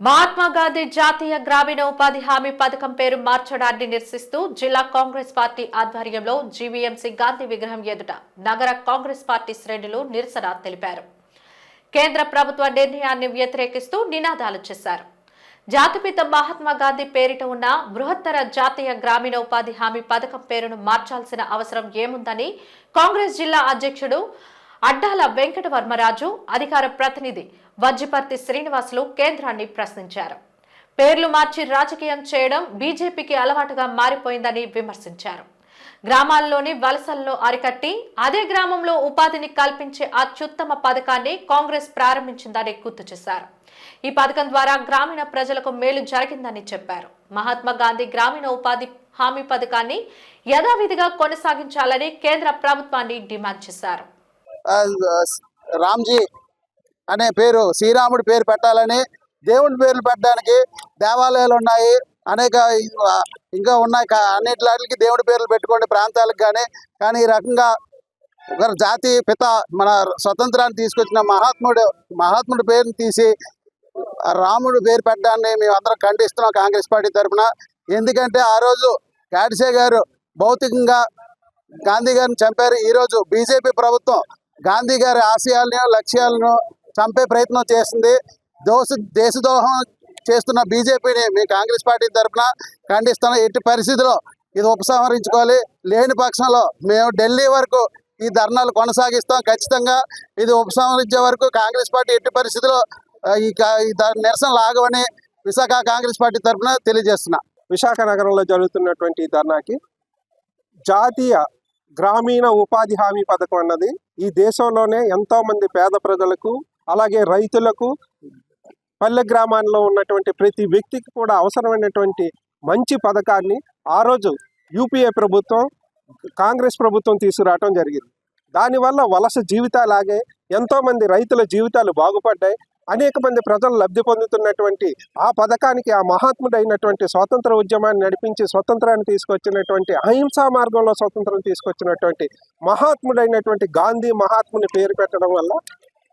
మహాత్మా గాంధీ జాతీయ గ్రామీణ ఉపాధి హామీ పథకం పేరు మార్చడాన్ని నిరసిస్తూ జిల్లా కాంగ్రెస్ పార్టీ ఆధ్వర్యంలో జీవీఎంసీ గాంధీ విగ్రహం ఎదుట నగర కాంగ్రెస్ పార్టీ శ్రేణులు నిరసన తెలిపారు. కేంద్ర ప్రభుత్వ నిర్ణయాన్ని వ్యతిరేకిస్తూ నినాదాలు చేశారు. జాతిపిత మహాత్మా గాంధీ పేరిట ఉన్న బృహత్తర జాతీయ గ్రామీణ ఉపాధి హామీ పథకం పేరును మార్చాల్సిన అవసరం ఏముందని కాంగ్రెస్ జిల్లా అధ్యక్షుడు అడ్డాల వెంకటవర్మరాజు అధికార ప్రతినిధి వజ్జిపర్తి శ్రీనివాసులు కేంద్రాన్ని ప్రశ్నించారు. పేర్లు మార్చి రాజకీయం చేయడం బీజేపీకి అలవాటుగా మారిపోయిందని విమర్శించారు. గ్రామాల్లోని వలసలను అరికట్టి అదే గ్రామంలో ఉపాధిని కల్పించే అత్యుత్తమ పథకాన్ని కాంగ్రెస్ ప్రారంభించిందని గుర్తు చేశారు. ఈ పథకం ద్వారా గ్రామీణ ప్రజలకు మేలు జరిగిందని చెప్పారు. మహాత్మా గాంధీ గ్రామీణ ఉపాధి హామీ పథకాన్ని యథావిధిగా కొనసాగించాలని కేంద్ర ప్రభుత్వాన్ని డిమాండ్ చేశారు. రామ్జీ అనే పేరు శ్రీరాముడి పేరు పెట్టాలని దేవుడి పేర్లు పెట్టడానికి దేవాలయాలు ఉన్నాయి అనేక ఇంకా ఉన్నాయి. కా- అన్నిటికి దేవుడి పేర్లు పెట్టుకోండి ప్రాంతాలకు కానీ కానీ ఈ రకంగా ఒక జాతి పిత మన స్వతంత్రాన్ని తీసుకొచ్చిన మహాత్ముడు మహాత్ముడి పేరుని తీసి రాముడు పేరు పెట్టడాన్ని మేము అందరం ఖండిస్తున్నాం కాంగ్రెస్ పార్టీ తరఫున. ఎందుకంటే ఆ రోజు గాడ్సే గారు భౌతికంగా గాంధీ గారిని చంపారు. ఈరోజు బీజేపీ ప్రభుత్వం గాంధీ గారి ఆశయాలను లక్ష్యాలను చంపే ప్రయత్నం చేసింది. దోష దేశద్రోహం చేస్తున్న బీజేపీని మేము కాంగ్రెస్ పార్టీ తరఫున ఖండిస్తున్నాం. ఎట్టి పరిస్థితిలో ఇది ఉపసంహరించుకోవాలి. లేని పక్షంలో మేము ఢిల్లీ వరకు ఈ ధర్నాలు కొనసాగిస్తాం. ఖచ్చితంగా ఇది ఉపసంహరించే వరకు కాంగ్రెస్ పార్టీ ఎట్టి పరిస్థితిలో ఈ నిరసన లాగవని విశాఖ కాంగ్రెస్ పార్టీ తరఫున తెలియజేస్తున్నా. విశాఖ నగరంలో జరుగుతున్నటువంటి ధర్నాకి జాతీయ గ్రామీణ ఉపాధి హామీ పథకం అన్నది ఈ దేశంలోనే ఎంతో మంది పేద ప్రజలకు అలాగే రైతులకు పల్లె గ్రామాల్లో ఉన్నటువంటి ప్రతి వ్యక్తికి కూడా అవసరమైనటువంటి మంచి పథకాన్ని ఆ రోజు యూపీఏ ప్రభుత్వం కాంగ్రెస్ ప్రభుత్వం తీసుకురావటం జరిగింది. దానివల్ల వలస జీవితాలాగే ఎంతోమంది రైతుల జీవితాలు బాగుపడ్డాయి. అనేక మంది ప్రజలు లబ్ధి పొందుతున్నటువంటి ఆ పథకానికి ఆ మహాత్ముడైనటువంటి స్వాతంత్ర ఉద్యమాన్ని నడిపించి స్వతంత్రాన్ని తీసుకొచ్చినటువంటి అహింసా మార్గంలో స్వతంత్రం తీసుకొచ్చినటువంటి మహాత్ముడైనటువంటి గాంధీ మహాత్ముని పేరు పెట్టడం వల్ల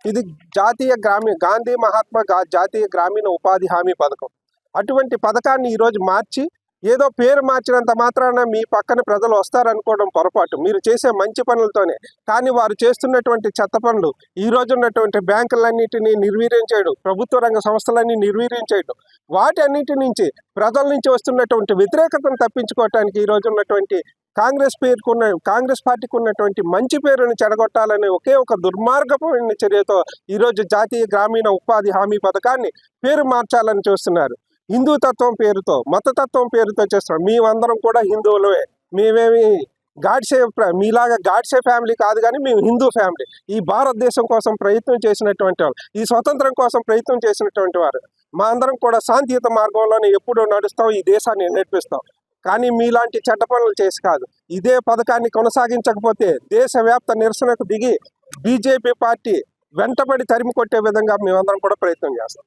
ఇది జాతీయ గ్రామీణ గాంధీ మహాత్మా జాతీయ గ్రామీణ ఉపాధి హామీ పథకం. అటువంటి పథకాన్ని ఈరోజు మార్చి ఏదో పేరు మార్చినంత మాత్రాన మీ పక్కన ప్రజలు వస్తారనుకోవడం పొరపాటు. మీరు చేసే మంచి పనులతోనే. కానీ వారు చేస్తున్నటువంటి చెత్త పనులు ఈ రోజు ఉన్నటువంటి బ్యాంకులన్నింటినీ నిర్వీర్యం చేయడం ప్రభుత్వ రంగ సంస్థలన్నీ నిర్వీర్యం చేయడం. వాటి అన్నిటి నుంచి ప్రజల నుంచి వస్తున్నటువంటి వ్యతిరేకతను తప్పించుకోవటానికి ఈ రోజు ఉన్నటువంటి కాంగ్రెస్ పేరుకున్న కాంగ్రెస్ పార్టీకి ఉన్నటువంటి మంచి పేరుని చెడగొట్టాలనే ఒకే ఒక దుర్మార్గమైన చర్యతో ఈరోజు జాతీయ గ్రామీణ ఉపాధి హామీ పథకాన్ని పేరు మార్చాలని చూస్తున్నారు. హిందూ తత్వం పేరుతో మతతత్వం పేరుతో చేస్తున్నాం మేమందరం కూడా హిందువులమే. మేమేమి గాడ్సే మీలాగా గాడ్సే ఫ్యామిలీ కాదు కానీ మేము హిందూ ఫ్యామిలీ. ఈ భారతదేశం కోసం ప్రయత్నం చేసినటువంటి వాళ్ళు ఈ స్వతంత్రం కోసం ప్రయత్నం చేసినటువంటి వారు మా అందరం కూడా శాంతియుత మార్గంలోనే ఎప్పుడూ నడుస్తాం ఈ దేశాన్ని నడిపిస్తాం కానీ మీలాంటి చెడ్డ పనులు చేసి కాదు. ఇదే పథకాన్ని కొనసాగించకపోతే దేశవ్యాప్త నిరసనకు దిగి బీజేపీ పార్టీ వెంటబడి తరిమి కొట్టే విధంగా మేమందరం కూడా ప్రయత్నం చేస్తాం.